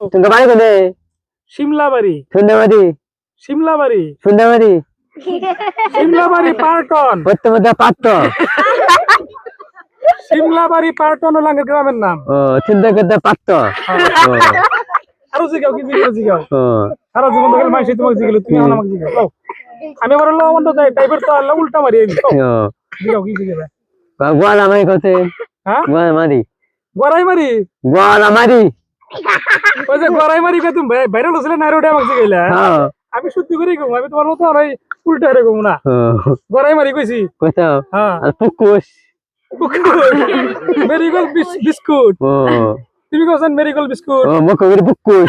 তোমার বাড়ি কোনে সিমলাবাড়ি সুন্দরবাড়ি সিমলাবাড়ি সুন্দরবাড়ি সিমলাবাড়ি পার্টন। পাত্র সিমলাবাড়ি পার্টন। হলো গ্রামের নাম। ও সুন্দর করতে পাত্র ও। আরও জিগাও কি জিগাও জিগাও। সারা জীবন ধরে মাইসে তোমাকে জিগালো তুমি আমাকে জিগাও। আমি আবার হলো অন্য টাইপের তো আল্লাহ উল্টা মারি জিগাও কি জিগাবে? গোয়ালা মারি কতে হ্যাঁ? গোয়ালা মারি মারি? গোয়ালা মারি ওই যে গড়াই মারি তুমি ভাইরাল হছিল না রোডে আমাকে আমি সত্যি করে কম আমি তোমার মতো আর ওই উল্টা রে না। গড়াই মারি কইছি কোথাও হ্যাঁ পুকুস মেরিগোল বিস্কুট। তুমি কোসেন মেরিগোল বিস্কুট। ও মকবির পুকুস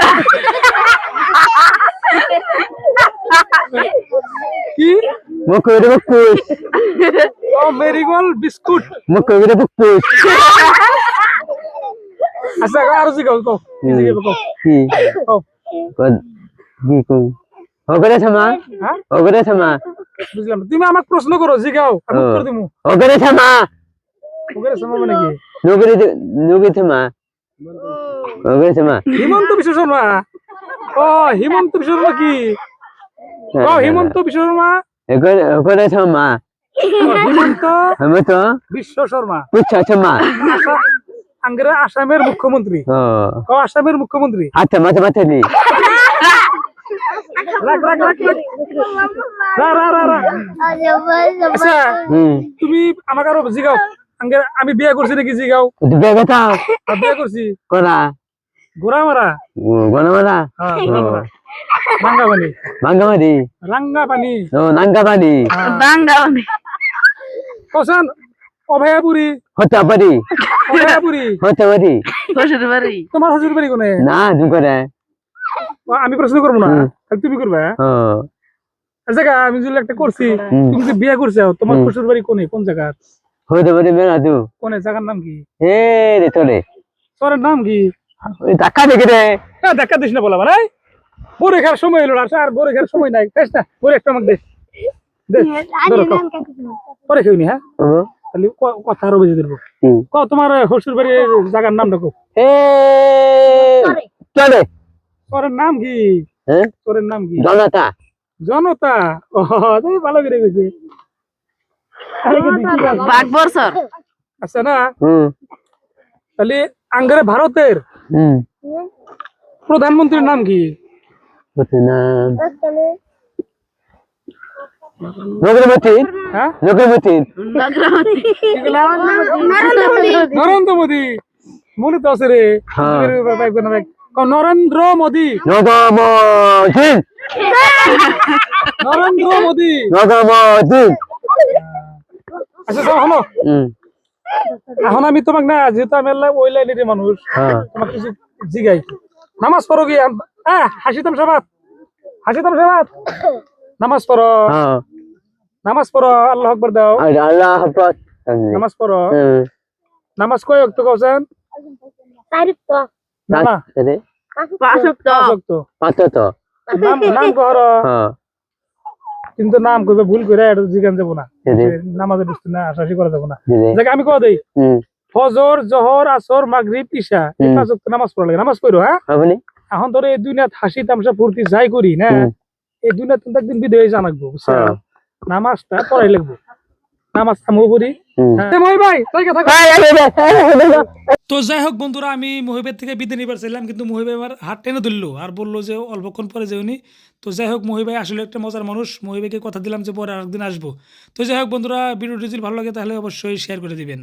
কি? মকবির পুকুস ও মেরিগোল বিস্কুট। মকবির পুকুস আচ্ছা আরও জিগাও কও কও কও। কদ কি ওগরে থামা হ্যাঁ? ওগরে থামা বুঝলাম। তুমি আমাকে প্রশ্ন করো জিগাও আমি উত্তর দিমু। ওগরে থামা ওকে সময় মানে কি? নগরি নগরি থামা ওগরে থামা হিমন্ত বিশ্ব শর্মা। ও হিমন্ত বিশ্ব শর্মা কি? ও হিমন্ত বিশ্ব শর্মা? ওগরে ওগরে থামা ও, হিমন্ত বিশ্ব শর্মা। পুচ্ছা থামা আঙ্গেরা আসামের মুখ্যমন্ত্রী ও ও আসামের মুখ্যমন্ত্রী হাতে মাথা মাথা নি রাখ রাখ রাখ রাখ। রা রা রা রা আচ্ছা হুম তুমি আমাকে আরও জিগাও আঙ্গের আমি বিয়ে করছি নাকি জিগাও তুই বেগে থাও আর বিয়ে করছি করা গোড়া মারা ও গনমারা হ্যাঁ ও রাঙ্গা পানি বাঙ্গামারি রাঙ্গা পানি ও নাঙ্গাবাড়ি কোসান অভয়াপুরি। হতে পারি অভয়াপুরি। হতে পারি তোমার হজুর বাড়ি কোনে? না আমি প্রশ্ন করব না। তুমি করবে জায়গা আমি যদি একটা করছি তুমি যে বিয়ে করছ তোমার। শ্বশুর বাড়ি কোনে? কোন জায়গা হতে পারি তু কোনে? জায়গার নাম কি? রে তোরে নাম কি? ওই ধাক্কা দেখে রে। হ্যাঁ দিস না বলা বরে খার সময় এলো না আর বরে খার সময় নাই। একটা আমাকে দে। দে। পরে খেয়ে নি হ্যাঁ? তাহলে কথা আরও বেশি দেবো ক তোমার শ্বশুর বাড়ির জায়গার নাম দেখো চলে শহরের নাম কি? হ্যাঁ? নাম কি? জনতা। জনতা? ও ভালো করে গেছে আচ্ছা না হুম। তাহলে আঙ্গারে ভারতের হুম। প্রধানমন্ত্রীর নাম কি? হ্যাঁ? নগরমতি নরেন্দ্র মোদী মনে তো আছে রে। হ্যাঁ। নরেন্দ্র মোদী। নরেন্দ্র মোদী আচ্ছা হুম এখন আমি তোমাকে না যেহেতু আমি ওই লাইনের মানুষ হ্যাঁ। তোমাকে কিছু জিগাই। নামাজ পড়ো কি? হাসিতাম সবাত। হাসিতাম সবাত। নামাজ পড়ো। হ্যাঁ। নামাজ পড়ো আল্লাহ আকবর দাও। আল্লাহ হাফেজ নামাজ পড়ো। হুম নামাজ কয় অক্ত কছেন না না তাতে পাঁচ অক্ত পাঁচ তো নাম হ্যাঁ। কিন্তু নাম কইবে ভুল করে এটা জিগান যাব না। নামাজে বুঝতে না আশাশি করা যাব না। আমি কহ দেই। ফজর জহর আসর মাগরিব ইশা এই পাঁচ ওয়াক্ত নামাজ পড়া লাগে। নামাজ পড়ো হ্যাঁ? এখন ধরে এই দুনিয়াত হাসি তামসা ফুর্তি যাই করি না। এই দুনিয়াত কিন্তু একদিন বিদয় হয়ে জানাকবো বুঝছ হ্যাঁ। নামাজটা পড়াই লাগবো। নামাজ আমও পড়ি হুম। হ্যাঁ, এই, এই, তো যাই হোক বন্ধুরা আমি মহিবের থেকে বিদায় নিবার চাইলাম কিন্তু মহিবে আমার হাত টেনে ধরলো আর বলল যে অল্পক্ষণ পরে যে উনি তো যাই হোক মহিবাই আসলে একটা মজার মানুষ। মহিবাইকে কথা দিলাম যে পরে আরেকদিন আসব। তো যাই হোক বন্ধুরা ভিডিওটি যদি ভালো লাগে তাহলে অবশ্যই শেয়ার করে দিবেন।